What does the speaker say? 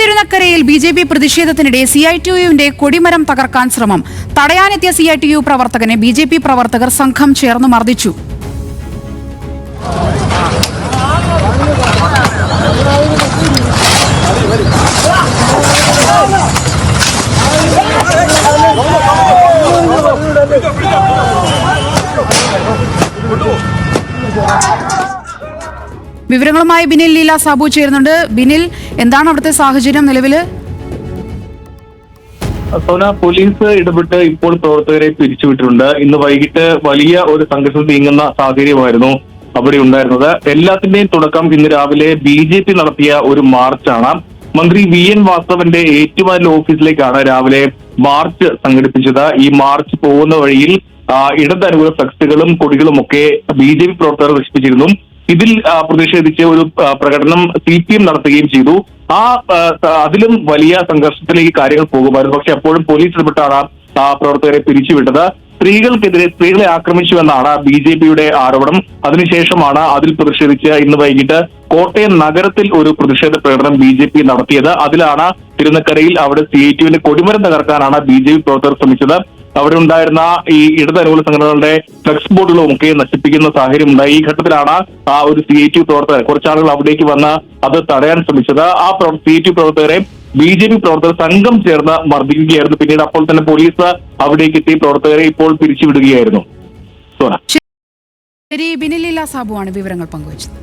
തിരുനക്കരയിൽ B J P പ്രതിഷേധത്തിനിടെ C I T യുവിന്റെ കൊടിമരം തകർക്കാൻ ശ്രമം. തടയാനെത്തിയ സി ഐ ടി യു പ്രവർത്തകനെ ബി ജെ പി പ്രവർത്തകർ സംഘം ചേർന്ന് മർദ്ദിച്ചു. വിവരങ്ങളുമായി ബിനിൽ ലീല സാബു ചേരുന്നുണ്ട്. ബിനിൽ എന്താണ് അവിടുത്തെ സാഹചര്യം നിലവിൽ? സോന പോലീസ് ഇടപെട്ട് ഇപ്പോൾ പ്രവർത്തകരെ പിരിച്ചുവിട്ടിട്ടുണ്ട്. ഇന്ന് വൈകിട്ട് വലിയ ഒരു സംഘർഷം നീങ്ങുന്ന സാഹചര്യമായിരുന്നു അവിടെ ഉണ്ടായിരുന്നത്. എല്ലാത്തിന്റെയും തുടക്കം ഇന്ന് രാവിലെ ബി ജെ പി നടത്തിയ ഒരു മാർച്ചാണ്. മന്ത്രി വി എൻ വാസ്തവന്റെ ഏറ്റുമാനൽ ഓഫീസിലേക്കാണ് രാവിലെ മാർച്ച് സംഘടിപ്പിച്ചത്. ഈ മാർച്ച് പോകുന്ന വഴിയിൽ ഇടതനുകൂല ഇടത് ഫ്ലക്സുകളും കൊടികളും ഒക്കെ ബി ജെ പി പ്രവർത്തകർ നശിപ്പിച്ചിരുന്നു. ഇതിൽ പ്രതിഷേധിച്ച് ഒരു പ്രകടനം സി പി എം നടത്തുകയും ചെയ്തു. ആ അതിലും വലിയ സംഘർഷത്തിലേക്ക് കാര്യങ്ങൾ പോകുമായിരുന്നു. പക്ഷെ അപ്പോഴും പോലീസ് ഇടപെട്ടാണ് ആ പ്രവർത്തകരെ പിരിച്ചുവിട്ടത്. സ്ത്രീകൾക്കെതിരെ സ്ത്രീകളെ ആക്രമിച്ചു എന്നാണ് ബി ജെ പിയുടെ ആരോപണം. അതിനുശേഷമാണ് അതിൽ പ്രതിഷേധിച്ച് ഇന്ന് വൈകിട്ട് കോട്ടയം നഗരത്തിൽ ഒരു പ്രതിഷേധ പ്രകടനം ബി ജെ പി നടത്തിയത്. അതിലാണ് തിരുനക്കരയിൽ അവിടെ സി ഐ ടിയുവിന്റെ കൊടിമരം തകർക്കാനാണ് ബി ജെ പി പ്രവർത്തകർ ശ്രമിച്ചത്. അവിടെ ഉണ്ടായിരുന്ന ഈ ഇടത് അനുകൂല സംഘടനകളുടെ ഫ്ലെക്സ് ബോർഡുകളും ഒക്കെ നശിപ്പിക്കുന്ന സാഹചര്യം ഉണ്ടായി. ഈ ഘട്ടത്തിലാണ് ആ ഒരു സി ടി പ്രവർത്തകർ കുറച്ചാളുകൾ അവിടേക്ക് വന്ന് അത് തടയാൻ ശ്രമിച്ചത്. ആ സി ടി പ്രവർത്തകരെ ബി ജെ പി പ്രവർത്തകർ സംഘം ചേർന്ന് മർദ്ദിക്കുകയായിരുന്നു. പിന്നീട് അപ്പോൾ തന്നെ പോലീസ് അവിടേക്ക് എത്തി പ്രവർത്തകരെ ഇപ്പോൾ പിരിച്ചുവിടുകയായിരുന്നു. ശരി ബിനിലീല സാബുവാണ് വിവരങ്ങൾ പങ്കുവച്ചത്.